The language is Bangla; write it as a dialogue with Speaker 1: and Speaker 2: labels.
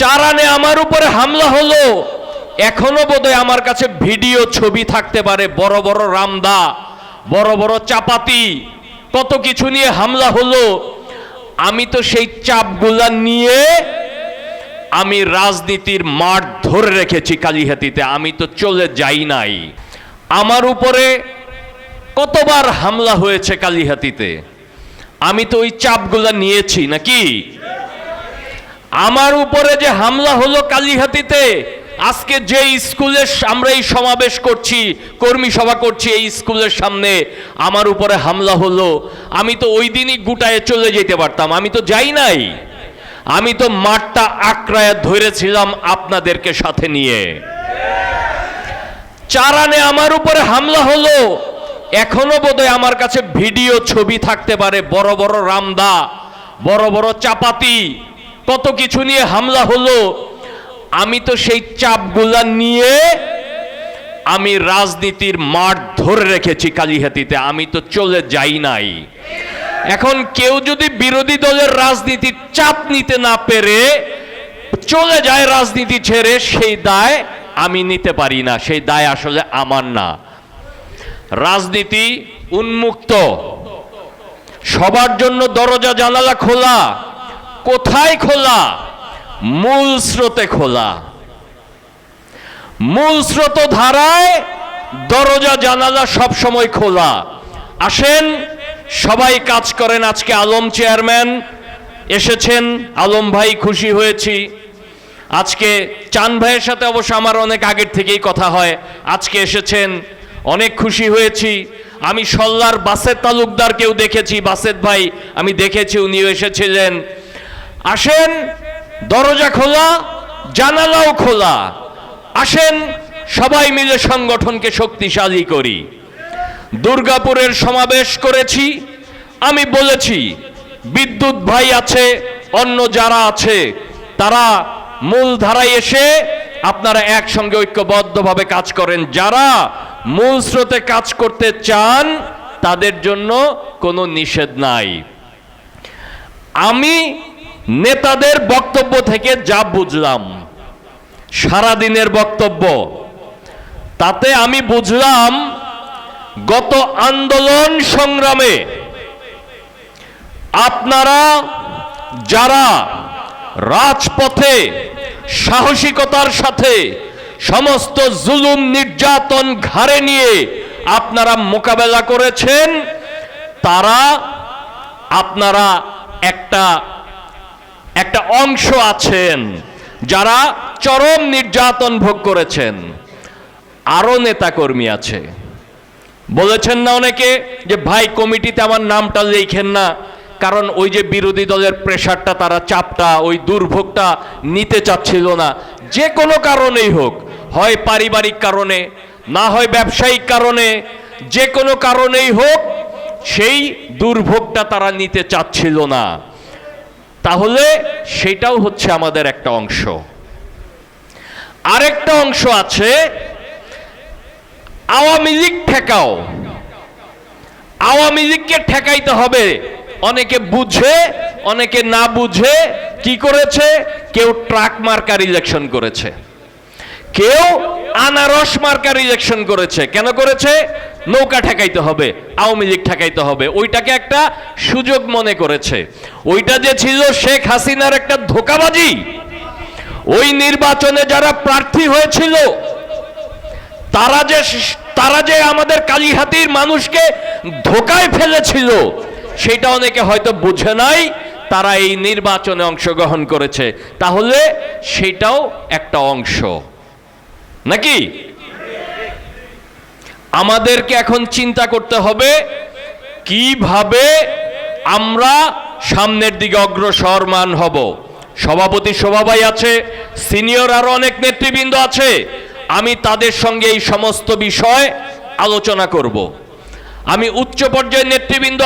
Speaker 1: চারানে আমার উপরে হামলা হলো। এখনও বোধহয় আমার কাছে ভিডিও ছবি থাকতে পারে, বড় বড় রামদা, বড় বড় চাপাতি, কত কিছু নিয়ে হামলা হলো। আমি তো সেই চাপগুলা নিয়ে আমি রাজনীতির মাঠ ধরে রেখেছি কালিহাতিতে, আমি তো চলে যাই নাই। আমার উপরে কতবার হামলা হয়েছে কালিহাতিতে? আমি তো ওই চাপগুলা নিয়েছি, নাকি? আমার উপরে যে হামলা হলো কালিহাতিতে, আজকে যে স্কুলের আমরা এই সমাবেশ করছি, কর্মী সভা করছি এই স্কুলের সামনে, আমার উপরে হামলা হলো। আমি তো ওই দিনই গুটায় চলে যেতে পারতাম। আমি তো যাই নাই। আমি তো মাঠটা আক্রায় ধরেছিলাম আপনাদেরকে সাথে নিয়ে। চারানে আমার উপরে হামলা হলো। এখনও বোধহয় আমার কাছে ভিডিও ছবি থাকতে পারে। বড় বড় রামদা, বড় বড় চাপাতি কত কিছু নিয়ে হামলা হলো, আমি তো সেই চাপগুলা নিয়ে আমি রাজনীতির মাঠ ধরে রেখেছি কালিহাতিতে, আমি তো চলে যাই নাই। এখন কেউ যদি বিরোধী দলের রাজনীতির চাপ নিতে না পেরে চলে যায় রাজনীতি ছেড়ে, সেই দায় আমি নিতে পারি না, সেই দায় আসলে আমার না। রাজনীতি উন্মুক্ত। সবার জন্য দরজা জানালা খোলা। কোথায় খোলা? মূল স্রোতে খোলা। মূল স্রোত ধারায় দরজা, জানালা সব সময় খোলা। আসেন, সবাই কাজ করেন। আজকে আলম চেয়ারম্যান এসেছেন। আলম ভাই, খুশি হয়েছি। আজকে চান ভাইয়ের সাথে অবশ্য আমার অনেক আগের থেকেই কথা হয়। আজকে এসেছেন। অনেক খুশি হয়েছি। আমি সল্লার বাসের তালুকদারকেও দেখেছি। বাসের ভাই, আমি দেখেছি, উনিও এসেছিলেন। আসেন, দরজা খোলা, জানালাও খোলা। আসেন, সবাই মিলে সংগঠনকে শক্তিশালী করি। দুর্গাপুরের সমাবেশ করেছি। আমি বলেছি, বিদ্যুৎ ভাই আছে, অন্য যারা আছে, তারা মূল ধারায় এসে আপনারা একসঙ্গে ঐক্যবদ্ধভাবে কাজ করেন। যারা মূল স্রোতে কাজ করতে চান, তাদের জন্য কোনো নিষেধ নাই। আমি নেতাদের বক্তব্য থেকে যা বুঝলাম, সারাদিনের বক্তব্য, তাতে আমি বুঝলাম গত আন্দোলন সংগ্রামে আপনারা যারা রাজপথে সাহসিকতার সাথে সমস্ত জুলুম নির্যাতন ঘাড়ে নিয়ে আপনারা মোকাবেলা করেছেন, তারা আপনারা একটা একটা অংশ আছেন যারা চরম নির্যাতন ভোগ করেছেন। আরও নেতাকর্মী আছে। বলেছেন না অনেকে যে, ভাই, কমিটিতে আমার নামটা লেখেন না। কারণ ওই যে বিরোধী দলের প্রেশারটা, তারা চাপটা, ওই দুর্ভোগটা নিতে চাচ্ছিল না। যে কোনো কারণেই হোক, হয় পারিবারিক কারণে, না হয় ব্যবসায়িক কারণে, যে কোনো কারণেই হোক, সেই দুর্ভোগটা তারা নিতে চাচ্ছিল না। তাহলে সেটাও হচ্ছে আমাদের একটা অংশ। আরেকটা অংশ আছে, আওয়ামী লীগ ঠেকাও। আওয়ামী লীগকে ঠেকাইতে হবে। অনেকে বুঝে, অনেকে না বুঝে কি করেছে? কেউ ট্রাক মার্কার ইলেকশন করেছে। কেউ আনারস মার্কার ইলেকশন করেছে। কেন করেছে? নৌকা ঠেকাইতে হবে, আওয়ামী লীগ ঠেকাইতে হবে। ওইটাকে একটা সুযোগ মনে করেছে। ওইটা যে ছিল শেখ হাসিনার একটা ধোকাবাজি। ওই নির্বাচনে যারা প্রার্থী হয়েছিল, তারা যে তারা যে আমাদের কালীহাতির মানুষকে ধোকায় ফেলেছিল, সেটা অনেকে হয়তো বুঝে নাই, তারা এই নির্বাচনে অংশগ্রহণ করেছে। তাহলে সেটাও একটা অংশ। নাকি? আমাদেরকে এখন চিন্তা করতে হবে কীভাবে আমরা সামনের দিকে অগ্রসরমান হব। সভাপতি সভাবাই আছে, সিনিয়র আরও অনেক নেতৃবৃন্দ আছে। আমি তাদের সঙ্গে এই সমস্ত বিষয় আলোচনা করব। আমি উচ্চ পর্যায়ের নেতৃবৃন্দ